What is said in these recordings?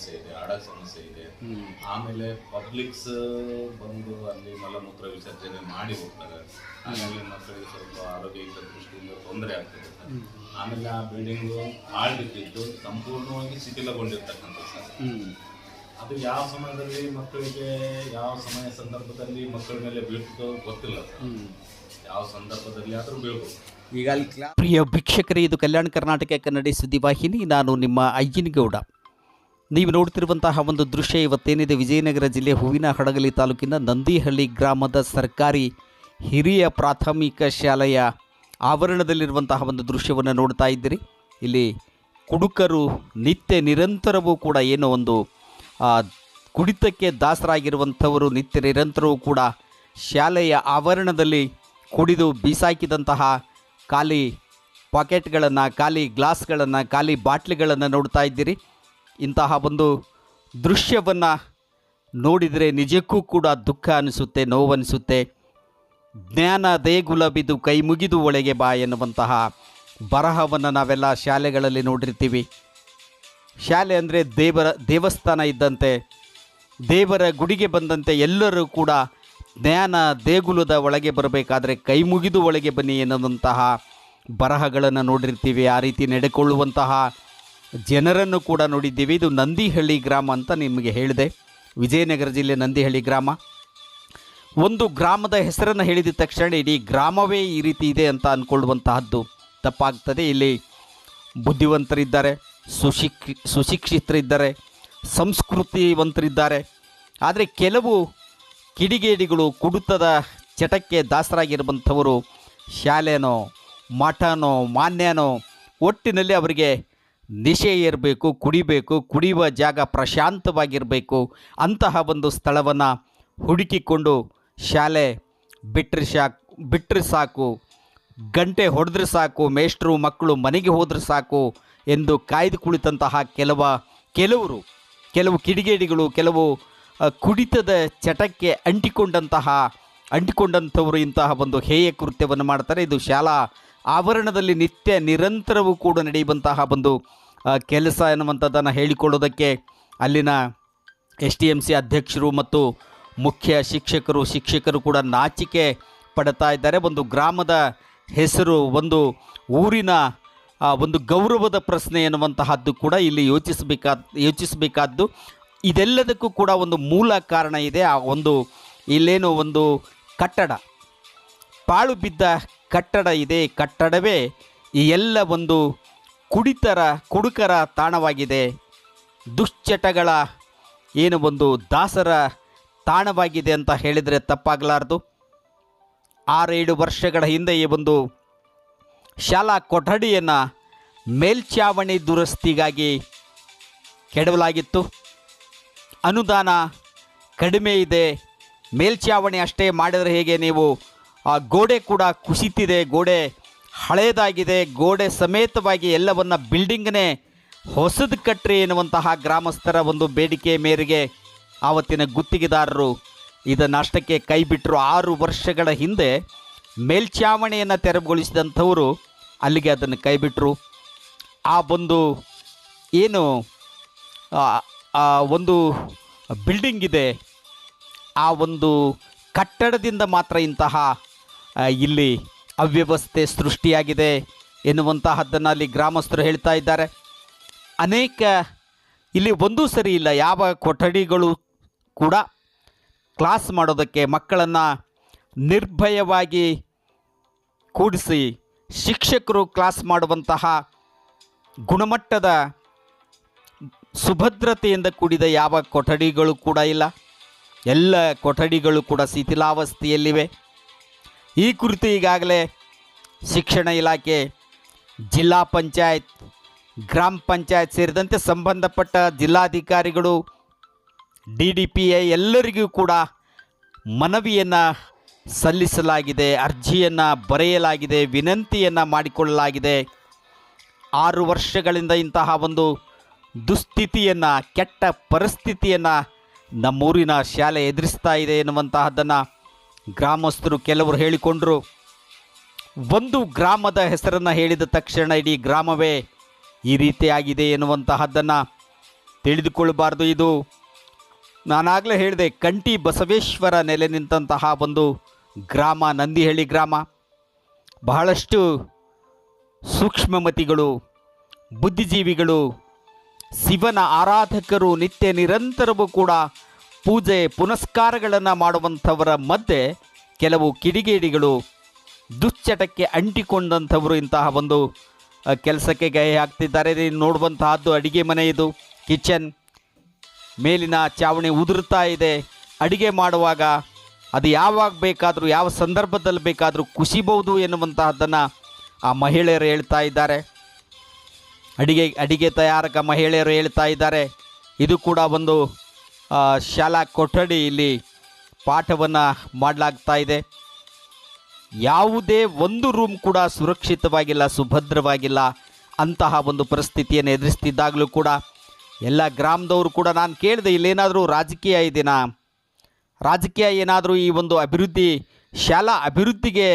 ಸಮಸ್ಯೆ ಇದೆ ಆಡ ಸಮಸ್ಯೆ ಇದೆ. ಆಮೇಲೆ ಪಬ್ಲಿಕ್ಸ್ ಬಂದು ಅಲ್ಲಿ ಮಲಮೂತ್ರ ವಿಸರ್ಜನೆ ಮಾಡಿ ಹೋಗ್ತಾರೆ. ಆಮೇಲೆ ಮಕ್ಕಳಿಗೆ ಸ್ವಲ್ಪ ಆರೋಗ್ಯಯುತ ದೃಷ್ಟಿಯಿಂದ ತೊಂದರೆ ಆಗ್ತದೆ. ಸರ್ ಆಮೇಲೆ ಆ ಬಿಲ್ಡಿಂಗು ಆಳ್ಬಿಟ್ಟಿದ್ದು ಸಂಪೂರ್ಣವಾಗಿ ಶಿಥಿಲಗೊಂಡಿರ್ತಕ್ಕಂಥ ಸರ್ ಅದು ಯಾವ ಸಮಯದಲ್ಲಿ ಮಕ್ಕಳಿಗೆ ಯಾವ ಸಮಯ ಸಂದರ್ಭದಲ್ಲಿ ಮಕ್ಕಳ ಮೇಲೆ ಬೀಳ್ತದೋ ಗೊತ್ತಿಲ್ಲ ಸರ್. ಯಾವ ಸಂದರ್ಭದಲ್ಲಿ ಆದರೂ ಬೀಳ್ಬೋದು. ಪ್ರಿಯ ವೀಕ್ಷಕರೇ ಇದು ಕಲ್ಯಾಣ ಕರ್ನಾಟಕ ಕನ್ನಡಿ ಸುದ್ದಿವಾಹಿನಿ. ನಾನು ನಿಮ್ಮ ಅಯ್ಯನಗೌಡ. ನೀವು ನೋಡ್ತಿರುವಂತಹ ಒಂದು ದೃಶ್ಯ ಇವತ್ತೇನಿದೆ? ವಿಜಯನಗರ ಜಿಲ್ಲೆ ಹೂವಿನ ಹಡಗಲಿ ತಾಲೂಕಿನ ನಂದಿಹಳ್ಳಿ ಗ್ರಾಮದ ಸರ್ಕಾರಿ ಹಿರಿಯ ಪ್ರಾಥಮಿಕ ಶಾಲೆಯ ಆವರಣದಲ್ಲಿರುವಂತಹ ಒಂದು ದೃಶ್ಯವನ್ನು ನೋಡ್ತಾ ಇದ್ದೀರಿ. ಇಲ್ಲಿ ಕುಡುಕರು ನಿತ್ಯ ನಿರಂತರವೂ ಕೂಡ ಏನೋ ಒಂದು ಕುಡಿತಕ್ಕೆ ದಾಸರಾಗಿರುವಂಥವರು ನಿತ್ಯ ನಿರಂತರವೂ ಕೂಡ ಶಾಲೆಯ ಆವರಣದಲ್ಲಿ ಕುಡಿದು ಬೀಸಾಕಿದಂತಹ ಖಾಲಿ ಪಾಕೆಟ್ಗಳನ್ನು, ಖಾಲಿ ಗ್ಲಾಸ್ಗಳನ್ನು, ಖಾಲಿ ಬಾಟ್ಲಿಗಳನ್ನು ನೋಡ್ತಾ ಇದ್ದೀರಿ. ಇಂತಹ ಒಂದು ದೃಶ್ಯವನ್ನು ನೋಡಿದರೆ ನಿಜಕ್ಕೂ ಕೂಡ ದುಃಖ ಅನಿಸುತ್ತೆ ನೋವನಿಸುತ್ತೆ ಜ್ಞಾನ ದೇಗುಲ ಬಿದ್ದು ಕೈ ಮುಗಿದು ಒಳಗೆ ಬಾ ಎನ್ನುವಂತಹ ಬರಹವನ್ನು ನಾವೆಲ್ಲ ಶಾಲೆಗಳಲ್ಲಿ ನೋಡಿರ್ತೀವಿ. ಶಾಲೆ ಅಂದರೆ ದೇವರ, ದೇವಸ್ಥಾನ ಇದ್ದಂತೆ, ದೇವರ ಗುಡಿಗೆ ಬಂದಂತೆ ಎಲ್ಲರೂ ಕೂಡ ಜ್ಞಾನ ದೇಗುಲದ ಒಳಗೆ ಬರಬೇಕಾದ್ರೆ ಕೈ ಮುಗಿದು ಒಳಗೆ ಬನ್ನಿ ಎನ್ನುವಂತಹ ಬರಹಗಳನ್ನು ನೋಡಿರ್ತೀವಿ. ಆ ರೀತಿ ನಡೆಕೊಳ್ಳುವಂತಹ ಜನರನ್ನು ಕೂಡ ನೋಡಿದ್ದೀವಿ. ಇದು ನಂದಿಹಳ್ಳಿ ಗ್ರಾಮ ಅಂತ ನಿಮಗೆ ಹೇಳಿದೆ. ವಿಜಯನಗರ ಜಿಲ್ಲೆ ನಂದಿಹಳ್ಳಿ ಗ್ರಾಮ. ಒಂದು ಗ್ರಾಮದ ಹೆಸರನ್ನು ಹೇಳಿದ ತಕ್ಷಣ ಇಡೀ ಗ್ರಾಮವೇ ಈ ರೀತಿ ಇದೆ ಅಂತ ಅಂದ್ಕೊಳ್ಳುವಂತಹದ್ದು ತಪ್ಪಾಗ್ತದೆ. ಇಲ್ಲಿ ಬುದ್ಧಿವಂತರಿದ್ದಾರೆ, ಸುಶಿಕ್ಷಿ, ಸುಶಿಕ್ಷಿತರಿದ್ದಾರೆ, ಸಂಸ್ಕೃತಿವಂತರಿದ್ದಾರೆ. ಆದರೆ ಕೆಲವು ಕಿಡಿಗೇಡಿಗಳು ಕುಡುತದ ಚಟಕ್ಕೆ ದಾಸರಾಗಿರುವಂಥವರು ಶಾಲೆನೋ, ಮಠನೋ, ಮಾನ್ಯನೋ ಒಟ್ಟಿನಲ್ಲಿ ಅವರಿಗೆ ನಿಶೆ ಇರಬೇಕು, ಕುಡಿಬೇಕು, ಕುಡಿಯುವ ಜಾಗ ಪ್ರಶಾಂತವಾಗಿರಬೇಕು ಅಂತಹ ಒಂದು ಸ್ಥಳವನ್ನು ಹುಡುಕಿಕೊಂಡು ಶಾಲೆ ಬಿಟ್ಟರೆ ಶಾಕ್ ಬಿಟ್ಟರೆ ಸಾಕು, ಗಂಟೆ ಹೊಡೆದ್ರೆ ಸಾಕು, ಮೇಷ್ಟ್ರು, ಮಕ್ಕಳು ಮನೆಗೆ ಹೋದರೆ ಸಾಕು ಎಂದು ಕಾಯ್ದು ಕುಳಿತಂತಹ ಕೆಲವ, ಕೆಲವರು, ಕೆಲವು ಕಿಡಿಗೇಡಿಗಳು, ಕೆಲವು ಕುಡಿತದ ಚಟಕ್ಕೆ ಅಂಟಿಕೊಂಡಂತಹ, ಅಂಟಿಕೊಂಡಂಥವರು ಇಂತಹ ಒಂದು ಹೇಯ ಕೃತ್ಯವನ್ನು ಮಾಡ್ತಾರೆ. ಇದು ಶಾಲಾ ಆವರಣದಲ್ಲಿ ನಿತ್ಯ ನಿರಂತರವೂ ಕೂಡ ನಡೆಯುವಂತಹ ಒಂದು ಕೆಲಸ ಎನ್ನುವಂಥದ್ದನ್ನು ಹೇಳಿಕೊಳ್ಳೋದಕ್ಕೆ ಅಲ್ಲಿನ ಎಸ್ ಟಿ ಎಂ ಸಿ ಅಧ್ಯಕ್ಷರು ಮತ್ತು ಮುಖ್ಯ ಶಿಕ್ಷಕರು ಶಿಕ್ಷಕರು ಕೂಡ ನಾಚಿಕೆ ಪಡ್ತಾ ಇದ್ದಾರೆ. ಒಂದು ಗ್ರಾಮದ ಹೆಸರು, ಒಂದು ಊರಿನ ಒಂದು ಗೌರವದ ಪ್ರಶ್ನೆ ಎನ್ನುವಂತಹದ್ದು ಕೂಡ ಇಲ್ಲಿ ಯೋಚಿಸಬೇಕಾದ ಯೋಚಿಸಬೇಕಾದ್ದು. ಇದೆಲ್ಲದಕ್ಕೂ ಕೂಡ ಒಂದು ಮೂಲ ಕಾರಣ ಇದೆ. ಆ ಒಂದು ಇಲ್ಲೇನು ಒಂದು ಕಟ್ಟಡ. ಪಾಳು ಬಿದ್ದ ಕಟ್ಟಡ ಇದೆ ಕಟ್ಟಡವೇ ಈ ಎಲ್ಲ ಒಂದು ಕುಡಿತರ, ಕುಡುಕರ ತಾಣವಾಗಿದೆ. ದುಶ್ಚಟಗಳ ಏನು ಒಂದು ದಾಸರ ತಾಣವಾಗಿದೆ ಅಂತ ಹೇಳಿದರೆ ತಪ್ಪಾಗಲಾರದು. ಆರೇಳು ವರ್ಷಗಳ ಹಿಂದೆ ಈ ಒಂದು ಶಾಲಾ ಕೊಠಡಿಯನ್ನು ಮೇಲ್ಛಾವಣಿ ದುರಸ್ತಿಗಾಗಿ ಕೆಡವಲಾಗಿತ್ತು. ಅನುದಾನ ಕಡಿಮೆ ಇದೆ ಮೇಲ್ಛಾವಣಿ ಅಷ್ಟೇ ಮಾಡಿದರೆ ಹೇಗೆ ನೀವು ಆ ಗೋಡೆ ಕೂಡ ಕುಸಿತಿದೆ, ಗೋಡೆ ಹಳೇದಾಗಿದೆ, ಗೋಡೆ ಸಮೇತವಾಗಿ ಎಲ್ಲವನ್ನ ಬಿಲ್ಡಿಂಗ್ನೇ ಹೊಸದು ಕಟ್ಟ್ರಿ ಎನ್ನುವಂತಹ ಗ್ರಾಮಸ್ಥರ ಒಂದು ಬೇಡಿಕೆ ಮೇರೆಗೆ ಆವತ್ತಿನ ಗುತ್ತಿಗೆದಾರರು ಇದನ್ನಷ್ಟಕ್ಕೆ ಕೈ ಬಿಟ್ಟರು ಆರು ವರ್ಷಗಳ ಹಿಂದೆ ಮೇಲ್ಛಾವಣಿಯನ್ನು ತೆರವುಗೊಳಿಸಿದಂಥವರು ಅಲ್ಲಿಗೆ ಅದನ್ನು ಕೈಬಿಟ್ಟರು ಆ ಒಂದು ಏನು ಒಂದು ಬಿಲ್ಡಿಂಗ್ ಇದೆ, ಆ ಒಂದು ಕಟ್ಟಡದಿಂದ ಮಾತ್ರ ಇಂತಹ ಇಲ್ಲಿ ಅವ್ಯವಸ್ಥೆ ಸೃಷ್ಟಿಯಾಗಿದೆ ಎನ್ನುವಂತಹದ್ದನ್ನು ಅಲ್ಲಿ ಗ್ರಾಮಸ್ಥರು ಹೇಳ್ತಾ ಇದ್ದಾರೆ. ಅನೇಕ, ಇಲ್ಲಿ ಒಂದೂ ಸರಿ ಇಲ್ಲ, ಯಾವ ಕೊಠಡಿಗಳು ಕೂಡ ಕ್ಲಾಸ್ ಮಾಡೋದಕ್ಕೆ ಮಕ್ಕಳನ್ನು ನಿರ್ಭಯವಾಗಿ ಕೂಡಿಸಿ ಶಿಕ್ಷಕರು ಕ್ಲಾಸ್ ಮಾಡುವಂತಹ ಗುಣಮಟ್ಟದ ಸುಭದ್ರತೆಯಿಂದ ಕೂಡಿದ ಯಾವ ಕೊಠಡಿಗಳು ಕೂಡ ಇಲ್ಲ. ಎಲ್ಲ ಕೊಠಡಿಗಳು ಕೂಡ ಶಿಥಿಲಾವಸ್ಥೆಯಲ್ಲಿವೆ. ಈ ಕುರಿತು ಈಗಾಗಲೇ ಶಿಕ್ಷಣ ಇಲಾಖೆ, ಜಿಲ್ಲಾ ಪಂಚಾಯತ್, ಗ್ರಾಮ ಪಂಚಾಯತ್ ಸೇರಿದಂತೆ ಸಂಬಂಧಪಟ್ಟ ಜಿಲ್ಲಾಧಿಕಾರಿಗಳು, ಡಿ ಡಿ ಪಿ ಐ ಎಲ್ಲರಿಗೂ ಕೂಡ ಮನವಿಯನ್ನು ಸಲ್ಲಿಸಲಾಗಿದೆ, ಅರ್ಜಿಯನ್ನು ಬರೆಯಲಾಗಿದೆ, ವಿನಂತಿಯನ್ನು ಮಾಡಿಕೊಳ್ಳಲಾಗಿದೆ. ಆರು ವರ್ಷಗಳಿಂದ ಇಂತಹ ಒಂದು ದುಸ್ಥಿತಿಯನ್ನು, ಕೆಟ್ಟ ಪರಿಸ್ಥಿತಿಯನ್ನು ನಮ್ಮೂರಿನ ಶಾಲೆ ಎದುರಿಸ್ತಾ ಇದೆ ಎನ್ನುವಂತಹದ್ದನ್ನು ಗ್ರಾಮಸ್ಥರು ಕೆಲವರು ಹೇಳಿಕೊಂಡರು, ಒಂದು ಗ್ರಾಮದ ಹೆಸರನ್ನು ಹೇಳಿದ ತಕ್ಷಣ ಇಡೀ ಗ್ರಾಮವೇ ಈ ರೀತಿಯಾಗಿದೆ ಎನ್ನುವಂತಹದ್ದನ್ನು ತಿಳಿದುಕೊಳ್ಳಬಾರ್ದು ಇದು. ನಾನಾಗಲೇ ಹೇಳಿದೆ, ಕಂಟಿ ಬಸವೇಶ್ವರ ನೆಲೆ ನಿಂತಹ ಒಂದು ಗ್ರಾಮ, ನಂದಿಹಳ್ಳಿ ಗ್ರಾಮ. ಬಹಳಷ್ಟು ಸೂಕ್ಷ್ಮಮತಿಗಳು, ಬುದ್ಧಿಜೀವಿಗಳು, ಶಿವನ ಆರಾಧಕರು ನಿತ್ಯ ನಿರಂತರವೂ ಕೂಡ ಪೂಜೆ ಪುನಸ್ಕಾರಗಳನ್ನು ಮಾಡುವಂಥವರ ಮಧ್ಯೆ ಕೆಲವು ಕಿಡಿಗೇಡಿಗಳು ದುಶ್ಚಟಕ್ಕೆ ಅಂಟಿಕೊಂಡಂಥವರು ಇಂತಹ ಒಂದು ಕೆಲಸಕ್ಕೆ ಕೈ ಹಾಕ್ತಿದ್ದಾರೆ. ನೋಡುವಂತಹದ್ದು ಅಡಿಗೆ ಮನೆ ಇದು, ಕಿಚನ್. ಮೇಲಿನ ಚಾವಣಿ ಉದುರುತ್ತಾ ಇದೆ. ಅಡಿಗೆ ಮಾಡುವಾಗ ಅದು ಯಾವಾಗ ಬೇಕಾದರೂ, ಯಾವ ಸಂದರ್ಭದಲ್ಲಿ ಬೇಕಾದರೂ ಕುಸಿಬಹುದು ಎನ್ನುವಂತಹದ್ದನ್ನು ಆ ಮಹಿಳೆಯರು ಹೇಳ್ತಾ ಇದ್ದಾರೆ. ಅಡಿಗೆ ಅಡಿಗೆ ತಯಾರಕ ಮಹಿಳೆಯರು ಹೇಳ್ತಾ ಇದ್ದಾರೆ. ಇದು ಕೂಡ ಒಂದು ಶಾಲಾ ಕೊಠಡಿ ಇಲ್ಲಿ ಪಾಠವನ್ನು ಮಾಡಲಾಗ್ತಾ ಇದೆ. ಯಾವುದೇ ಒಂದು ರೂಮ್ ಕೂಡ ಸುರಕ್ಷಿತವಾಗಿಲ್ಲ, ಸುಭದ್ರವಾಗಿಲ್ಲ ಅಂತಹ ಒಂದು ಪರಿಸ್ಥಿತಿಯನ್ನು ಎದುರಿಸ್ತಿದ್ದಾಗಲೂ ಕೂಡ ಎಲ್ಲ ಗ್ರಾಮದವರು ಕೂಡ ನಾನು ಕೇಳಿದೆ, ಇಲ್ಲೇನಾದರೂ ರಾಜಕೀಯ ಇದೆಯಾ ರಾಜಕೀಯ ಏನಾದರೂ ಈ ಒಂದು ಅಭಿವೃದ್ಧಿ, ಶಾಲಾ ಅಭಿವೃದ್ಧಿಗೆ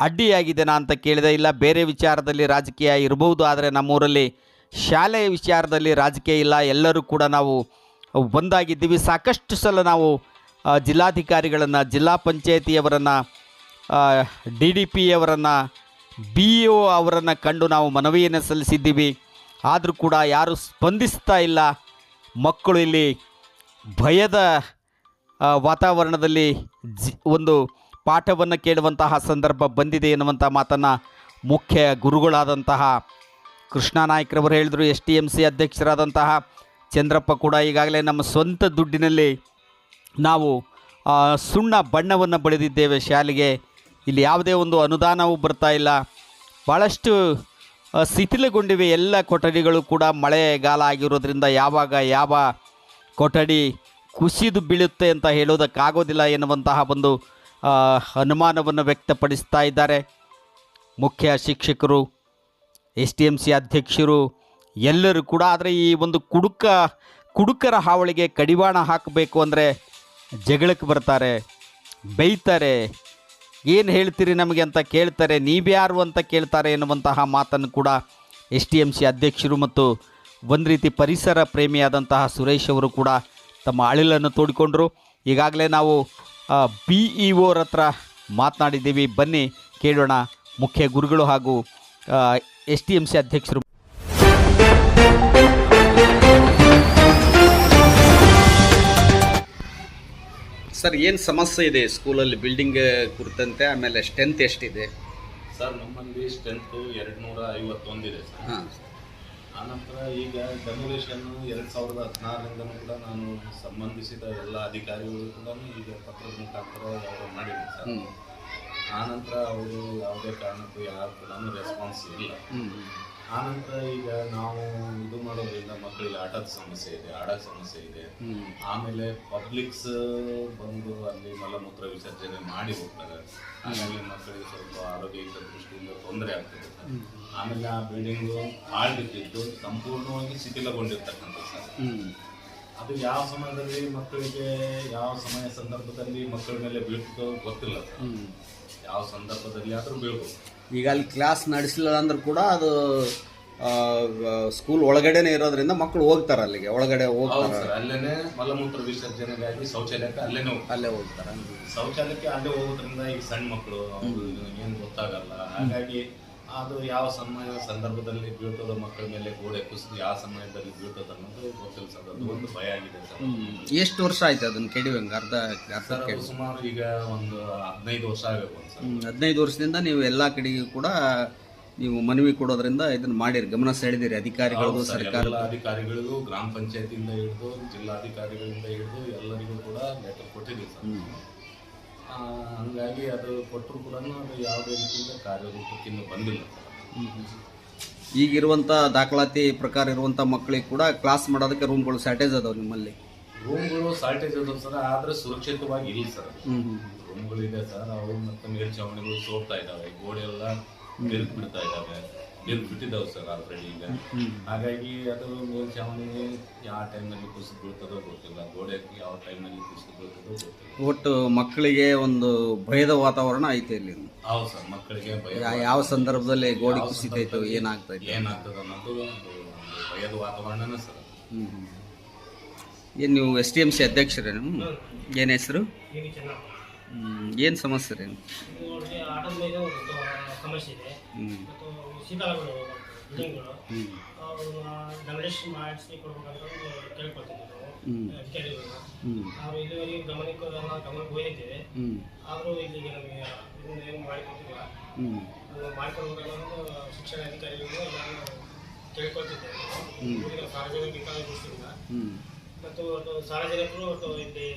ಅಡ್ಡಿಯಾಗಿದೆನಾ ಅಂತ ಕೇಳಿದೆ. ಇಲ್ಲ, ಬೇರೆ ವಿಚಾರದಲ್ಲಿ ರಾಜಕೀಯ ಇರಬಹುದು, ಆದರೆ ನಮ್ಮೂರಲ್ಲಿ ಶಾಲೆಯ ವಿಚಾರದಲ್ಲಿ ರಾಜಕೀಯ ಇಲ್ಲ. ಎಲ್ಲರೂ ಕೂಡ ನಾವು ಒಂದಾಗಿದ್ದೀವಿ. ಸಾಕಷ್ಟು ಸಲ ನಾವು ಜಿಲ್ಲಾಧಿಕಾರಿಗಳನ್ನು, ಜಿಲ್ಲಾ ಪಂಚಾಯತಿಯವರನ್ನು ಡಿ ಡಿ ಪಿ ಅವರನ್ನು ಬಿ ಒ ಅವರನ್ನು ಕಂಡು ನಾವು ಮನವಿಯನ್ನು ಸಲ್ಲಿಸಿದ್ದೀವಿ. ಆದರೂ ಕೂಡ ಯಾರೂ ಸ್ಪಂದಿಸ್ತಾ ಇಲ್ಲ. ಮಕ್ಕಳು ಇಲ್ಲಿ ಭಯದ ವಾತಾವರಣದಲ್ಲಿ ಜಿ, ಒಂದು ಪಾಠವನ್ನು ಕೇಳುವಂತಹ ಸಂದರ್ಭ ಬಂದಿದೆ ಎನ್ನುವಂಥ ಮಾತನ್ನು ಮುಖ್ಯ ಗುರುಗಳಾದಂತಹ ಕೃಷ್ಣ ನಾಯ್ಕರವರು ಹೇಳಿದರು, ಎಸ್ ಟಿ ಎಂ ಸಿ ಅಧ್ಯಕ್ಷರಾದಂತಹ ಚಂದ್ರಪ್ಪ ಕೂಡ ಈಗಾಗಲೇ ನಮ್ಮ ಸ್ವಂತ ದುಡ್ಡಿನಲ್ಲಿ ನಾವು ಸುಣ್ಣ ಬಣ್ಣವನ್ನು ಬಳಿದಿದ್ದೇವೆ ಶಾಲೆಗೆ. ಇಲ್ಲಿ ಯಾವುದೇ ಒಂದು ಅನುದಾನವೂ ಬರ್ತಾ ಇಲ್ಲ. ಭಾಳಷ್ಟು ಶಿಥಿಲಗೊಂಡಿವೆ ಎಲ್ಲ ಕೊಠಡಿಗಳು ಕೂಡ. ಮಳೆಗಾಲ ಆಗಿರೋದ್ರಿಂದ ಯಾವಾಗ ಯಾವ ಕೊಠಡಿ ಕುಸಿದು ಬೀಳುತ್ತೆ ಅಂತ ಹೇಳೋದಕ್ಕಾಗೋದಿಲ್ಲ ಎನ್ನುವಂತಹ ಒಂದು ಅನುಮಾನವನ್ನು ವ್ಯಕ್ತಪಡಿಸ್ತಾ ಇದ್ದಾರೆ. ಮುಖ್ಯ ಶಿಕ್ಷಕರು, ಎಸ್ ಟಿ ಎಂ ಸಿ ಅಧ್ಯಕ್ಷರು ಎಲ್ಲರೂ ಕೂಡ, ಆದರೆ ಈ ಒಂದು ಕುಡುಕ, ಕುಡುಕರ ಹಾವಳಿಗೆ ಕಡಿವಾಣ ಹಾಕಬೇಕು ಅಂದರೆ ಜಗಳಕ್ಕೆ ಬರ್ತಾರೆ ಬೈತಾರೆ ಏನು ಹೇಳ್ತೀರಿ ನಮಗೆ ಅಂತ ಕೇಳ್ತಾರೆ, ನೀವ್ಯಾರು ಅಂತ ಕೇಳ್ತಾರೆ ಎನ್ನುವಂತಹ ಮಾತನ್ನು ಕೂಡ ಎಸ್ ಟಿ ಎಂ ಸಿ ಅಧ್ಯಕ್ಷರು ಮತ್ತು ಒಂದು ರೀತಿ ಪರಿಸರ ಪ್ರೇಮಿಯಾದಂತಹ ಸುರೇಶ್ ಅವರು ಕೂಡ ತಮ್ಮ ಅಳಿಲನ್ನು ತೋಡಿಕೊಂಡರು. ಈಗಾಗಲೇ ನಾವು ಬಿ ಇ ಓರ ಹತ್ರ ಮಾತನಾಡಿದ್ದೀವಿ. ಬನ್ನಿ ಕೇಳೋಣ ಮುಖ್ಯ ಗುರುಗಳು ಹಾಗೂ ಎಸ್ ಟಿ ಎಂ ಸಿ ಅಧ್ಯಕ್ಷರು. ಸರ್ ಏನು ಸಮಸ್ಯೆ ಇದೆ ಸ್ಕೂಲಲ್ಲಿ ಬಿಲ್ಡಿಂಗ್ ಕುರಿತಂತೆ ಆಮೇಲೆ ಸ್ಟ್ರೆಂತ್ ಎಷ್ಟಿದೆ? ಸರ್ ನಮ್ಮಲ್ಲಿ ಸ್ಟ್ರೆಂತು ಎರಡು ನೂರ ಐವತ್ತೊಂದಿದೆ ಸರ್. ಹಾಂ. ಆನಂತರ ಈಗ ಡೆಮೊಲೇಷನ್ ಎರಡು ಸಾವಿರದ ಹದಿನಾರರಿಂದ ಕೂಡ ನಾನು ಸಂಬಂಧಿಸಿದ ಎಲ್ಲ ಅಧಿಕಾರಿಗಳು ಕೂಡ ಈಗ ಪತ್ರದ ಮುಖಾಂತರ ಅವರು ಮಾಡಿದ್ದೀನಿ ಸರ್. ಹ್ಞೂ ಆನಂತರ ಅವರು ಯಾವುದೇ ಕಾರಣಕ್ಕೂ ಯಾರು ಕೂಡ ರೆಸ್ಪಾನ್ಸ್ ಇಲ್ಲ. ಹ್ಞೂ ಆನಂತರ ಈಗ ನಾವು ಇದು ಮಾಡೋದ್ರಿಂದ ಮಕ್ಕಳಿಗೆ ಆಟದ ಸಮಸ್ಯೆ ಇದೆ ಆಡೋದ ಸಮಸ್ಯೆ ಇದೆ. ಆಮೇಲೆ ಪಬ್ಲಿಕ್ಸ್ ಬಂದು ಅಲ್ಲಿ ಮಲಮೂತ್ರ ವಿಸರ್ಜನೆ ಮಾಡಿ ಹೋಗ್ತಾರೆ. ಆಮೇಲೆ ಮಕ್ಕಳಿಗೆ ಸ್ವಲ್ಪ ಆರೋಗ್ಯದ ದೃಷ್ಟಿಯಿಂದ ತೊಂದರೆ ಆಗ್ತದೆ. ಸರ್ ಆಮೇಲೆ ಆ ಬಿಲ್ಡಿಂಗು ಹಾಳ್ಬಿಟ್ಟಿದ್ದು ಸಂಪೂರ್ಣವಾಗಿ ಶಿಥಿಲಗೊಂಡಿರ್ತಕ್ಕಂಥ ಸರ್ ಅದು ಯಾವ ಸಮಯದಲ್ಲಿ ಮಕ್ಕಳಿಗೆ ಯಾವ ಸಮಯ ಸಂದರ್ಭದಲ್ಲಿ ಮಕ್ಕಳ ಮೇಲೆ ಬೀಳ್ತು ಗೊತ್ತಿಲ್ಲ. ಸರ್ ಯಾವ ಸಂದರ್ಭದಲ್ಲಿ ಆದರೂ ಬೀಳ್ಬೋದು. ಈಗ ಅಲ್ಲಿ ಕ್ಲಾಸ್ ನಡೆಸಲಿಲ್ಲ ಅಂದ್ರೂ ಕೂಡ ಅದು ಸ್ಕೂಲ್ ಒಳಗಡೆನೆ ಇರೋದ್ರಿಂದ ಮಕ್ಕಳು ಹೋಗ್ತಾರೆ ಅಲ್ಲಿಗೆ ಒಳಗಡೆ ಹೌದು ಹೋಗ್ತಾರೆ ಸರ್ ಅಲ್ಲೇನೆ ಮಲಮೂತ್ರ ವಿಸರ್ಜನೆಗಾಗಿ ಶೌಚಾಲಯಕ್ಕೆ ಅಲ್ಲೇ ಹೋಗ್ತಾರೆ. ಅಲ್ಲೇ ಹೋಗ್ತಾರೆ ಶೌಚಾಲಯಕ್ಕೆ ಅಲ್ಲೇ ಹೋಗೋದ್ರಿಂದ ಈಗ ಸಣ್ಣ ಮಕ್ಕಳು ಏನು ಗೊತ್ತಾಗಲ್ಲ. ಹಾಗಾಗಿ ಅದು ಯಾವ ಸಮಯ ಸಂದರ್ಭದಲ್ಲಿ ಬೀಳ್ತದ ಮಕ್ಕಳ ಮೇಲೆ ಗೋಡೆ ಕುಸಿದು ಯಾವ ಸಮಯದಲ್ಲಿ ಬೀಳ್ತದ ಅನ್ನೋದು ಗೊತ್ತಿಲ್ಲ ಸರ್ ಅದು ಒಂದು ಭಯ ಆಗಿದೆ ಸರ್. ಎಷ್ಟು ವರ್ಷ ಆಯ್ತು ಅದನ್ನ ಕೆಡಿವಂಗೆ ಅರ್ಧ ಅರ್ಧ ಸರ್ ಸುಮಾರು ಈಗ ಒಂದು ಹದಿನೈದು ವರ್ಷ ಆಗಬೇಕು ಸರ್. ಹದಿನೈದು ವರ್ಷದಿಂದ ನೀವು ಎಲ್ಲ ಕಡೆಗೂ ಕೂಡ ನೀವು ಮನವಿ ಕೊಡೋದ್ರಿಂದ ಇದನ್ನ ಮಾಡಿರಿ. ಗಮನ ಸೆಳೆದಿರಿ ಅಧಿಕಾರಿಗಳು ಸರ್ಕಾರ ಅಧಿಕಾರಿಗಳಿಗೂ ಗ್ರಾಮ ಪಂಚಾಯತಿಯಿಂದ ಹಿಡಿದು ಜಿಲ್ಲಾಧಿಕಾರಿಗಳಿಂದ ಹಿಡಿದು ಎಲ್ಲರಿಗೂ ಕೂಡ ಲೆಟರ್ ಕೊಟ್ಟಿದ್ದೀವಿ ಸರ್. ಹಂಗಾಗಿ ಅದು ಕೊಟ್ಟರು ಕೂಡ ಅದು ಯಾವುದೇ ರೀತಿಯಿಂದ ಕಾರ್ಯರೂಪಕ್ಕೆ ಇನ್ನೂ ಬಂದಿಲ್ಲ. ಈಗಿರುವಂಥ ದಾಖಲಾತಿ ಪ್ರಕಾರ ಇರುವಂಥ ಮಕ್ಕಳಿಗೆ ಕೂಡ ಕ್ಲಾಸ್ ಮಾಡೋದಕ್ಕೆ ರೂಮ್ಗಳು ಸ್ಯಾಟೇಜ್ ಅದಾವೆ ನಿಮ್ಮಲ್ಲಿ? ರೂಮ್ಗಳು ಶಾರ್ಟೇಜ್ ಅದಾವೆ ಸರ್ ಆದರೆ ಸುರಕ್ಷಿತವಾಗಿ ಇಲ್ಲ ಸರ್ ರೂಮ್ಗಳಿದೆ ಸರ್ ಅವು ಮತ್ತು ಮೇಲ್ಚಾವಣಿಗಳು ಸೋರ್ತಾ ಇದ್ದಾವೆ ಗೋಡೆ ಎಲ್ಲ ಬಿರುಕು ಬಿಡ್ತಾ ಇದಾವೆ ಬಿರುಕು ಬಿಟ್ಟಿದ್ದಾವೆ ಸರ್ ಆಲ್ರೆಡಿ ಈಗ. ಹಾಗಾಗಿ ಅದು ಮೇಲ್ಛಾವಣಿ ಯಾವ ಟೈಮಲ್ಲಿ ಕುಸಿದು ಬೀಳ್ತದೋ ಗೊತ್ತಿಲ್ಲ. ಗೋಡೆ ಯಾವ ಟೈಮಲ್ಲಿ ಕುಸಿದು ಬೀಳ್ತದೋ ಗೊತ್ತಿಲ್ಲ. ಒಟ್ಟು ಮಕ್ಕಳಿಗೆ ಒಂದು ಭಯದ ವಾತಾವರಣ ಐತೆ ಇಲ್ಲಿ. ಹೌದು ಸರ್ ಮಕ್ಕಳಿಗೆ ಭಯ ಯಾವ ಸಂದರ್ಭದಲ್ಲಿ ಗೋಡೆ ಕುಸಿತೈತೋ ಏನಾಗ್ತೈತೆ ಏನಾಗ್ತದೆ ಅನ್ನೋದು ಒಂದು ಭಯದ ವಾತಾವರಣನ ಸರ್ ಏನು ನೀವು ಎಸ್ ಡಿ ಎಂ ಸಿ ಅಧ್ಯಕ್ಷರೇನು? ಏನು ಹೆಸರು? ಈಗ ಏನು ಸಮಸ್ಯೆ ರೀ? ಒಂದು ಸಮಸ್ಯೆ ಇದೆ. ಶೀತಲಗಳು ಬಿಲ್ಡಿಂಗ್ಗಳು ಮಾಡಿಸಿ ಕೊಡ್ಬೇಕಂತ ಕೇಳ್ಕೊಳ್ತಿದ್ವಿ. ನಾವು ಕೇಳಿದ್ವಿ. ನಾವು ಗಮನಕ್ಕೆ ಆದರೂ ಇಲ್ಲಿಗೆ ನಮಗೆ ಇದನ್ನ ಏನು ಮಾಡಿಕೊಟ್ಟಿಲ್ಲ. ಮಾಡಿಕೊಡ್ಬೇಕನ್ನೋದು ಶಿಕ್ಷಣ ಅಧಿಕಾರಿಗಳು ಎಲ್ಲರೂ ಕೇಳ್ಕೊಳ್ತಿದ್ದೇವೆ ಸಾರ್ವಜನಿಕ ಮತ್ತು ಒಟ್ಟು ಸಾರ್ವಜನಿಕರು ಒಟ್ಟು ಇಲ್ಲಿ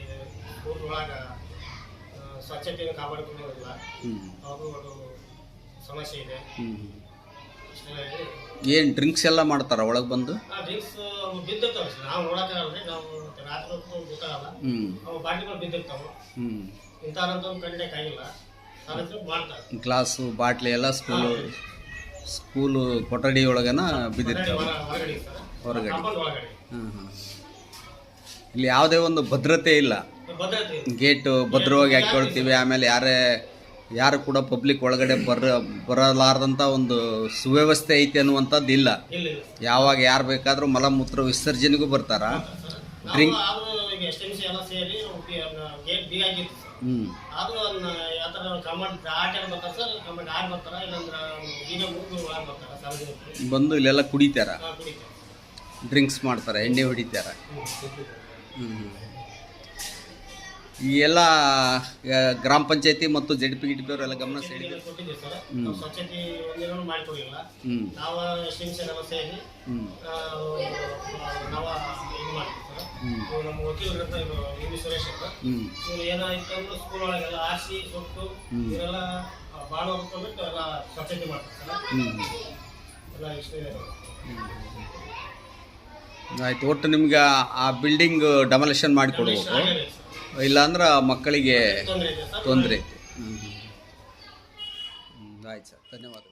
ಊರ ಒಳಗೆ ಸ್ವಚ್ಛತೆಯನ್ನು ಕಾಪಾಡಿಕೊಳ್ಳೋದಿಲ್ಲ ಅವರು ಹಾಗೂ ಒಂದು ಸಮಸ್ಯೆ ಇದೆ. ಏನು ಡ್ರಿಂಕ್ಸ್ ಎಲ್ಲ ಮಾಡ್ತಾರ ಒಳಗೆ ಬಂದು? ಡ್ರಿಂಕ್ಸ್ ಬಿದ್ದಿರ್ತಾವೆ ಸರ್. ನಾವು ನೋಡೋಕ್ಕಾಗಲ್ಲ ನಾವು ರಾತ್ರಿ ಹೊತ್ತು ಗೊತ್ತಾಗಲ್ಲ ಹ್ಞೂ ಅವು ಬಾಟ್ಲಿಗಳು ಬಿದ್ದಿರ್ತಾವೆ. ಹ್ಞೂ ಇಂಥವ್ರಂತ ಆಗಿಲ್ಲ ಸಾರ್ವಜನಿಕರು ಮಾಡ್ತಾರೆ. ಗ್ಲಾಸು ಬಾಟ್ಲಿ ಎಲ್ಲ ಸ್ಕೂಲು ಸ್ಕೂಲು ಕೊಠಡಿ ಒಳಗನ ಬಿದ್ದಿರ್ತಾವೆ? ಹೊರಗಡೆ. ಹಾಂ ಹಾಂ ಇಲ್ಲಿ ಯಾವುದೇ ಒಂದು ಭದ್ರತೆ ಇಲ್ಲ. ಗೇಟು ಭದ್ರವಾಗಿ ಹಾಕೊಳ್ತೀವಿ ಆಮೇಲೆ ಯಾರೇ ಯಾರು ಕೂಡ ಪಬ್ಲಿಕ್ ಒಳಗಡೆ ಬರ ಬರಲಾರದಂಥ ಒಂದು ಸುವ್ಯವಸ್ಥೆ ಐತೆ ಅನ್ನುವಂಥದ್ದು ಇಲ್ಲ. ಯಾವಾಗ ಯಾರು ಬೇಕಾದರೂ ಮಲಮೂತ್ರ ವಿಸರ್ಜನೆಗೂ ಬರ್ತಾರ. ಡ್ರಿಂಕ್ ಹ್ಞೂ ಬಂದು ಇಲ್ಲೆಲ್ಲ ಕುಡಿತಾರೆ. ಡ್ರಿಂಕ್ಸ್ ಮಾಡ್ತಾರೆ ಎಣ್ಣೆ ಹೊಡಿತಾರ. ಹ್ಞೂ ಈ ಎಲ್ಲ ಗ್ರಾಮ ಪಂಚಾಯತಿ ಮತ್ತು ಜೆಡ್ ಪಿ ಗಿಡ್ ಪಿ ಅವರೆಲ್ಲ ಗಮನ ಸೆಳೆದಿದ್ದಾರೆ ಇದೆಲ್ಲ ನಾವು ಸ್ವಚ್ಛತೆ ಒಂದಿನೂ ಮಾಡಿಕೊಡಿಲ್ಲ ಹ್ಞೂ ನಾವು ಶಿಂಸೆ ನಮ್ಮ ಸೇರಿ ಹ್ಞೂ ನಾವು ಇದು ಮಾಡ್ತೀವಿ ಸರ್. ಹ್ಞೂ ಇವ್ರು ನಮ್ಮ ವಕೀಲರ ಹತ್ರ ಇವರು ಎಂ ಬಿ ಸುರೇಶ್ ಅಂತ ಹ್ಞೂ ಏನಾಯ್ತು ಅಂದ್ರೆ ಸ್ಕೂಲ್ ಒಳಗೆಲ್ಲ ಆರಿಸಿ ಸೊಟ್ಟು ಹ್ಮ್. ಇವರೆಲ್ಲ ಬಾಣ ಹೊತ್ಕೊಂಡ್ಬಿಟ್ಟು ಎಲ್ಲ ಸ್ವಚ್ಛತೆ ಮಾಡ್ತಾರೆ ಸರ್. ಹ್ಞೂ ಎಲ್ಲ ಇಷ್ಟ. ಇದೆ ಆಯ್ತು ಒಟ್ಟು ನಿಮ್ಗೆ ಆ ಬಿಲ್ಡಿಂಗ್ ಡೆಮಲೇಷನ್ ಮಾಡಿ ಇಲ್ಲಾಂದ್ರೆ ಮಕ್ಕಳಿಗೆ ತೊಂದರೆ ಐತಿ ಹ್ಞೂ ಆಯ್ತು ಸರ್. ಧನ್ಯವಾದಗಳು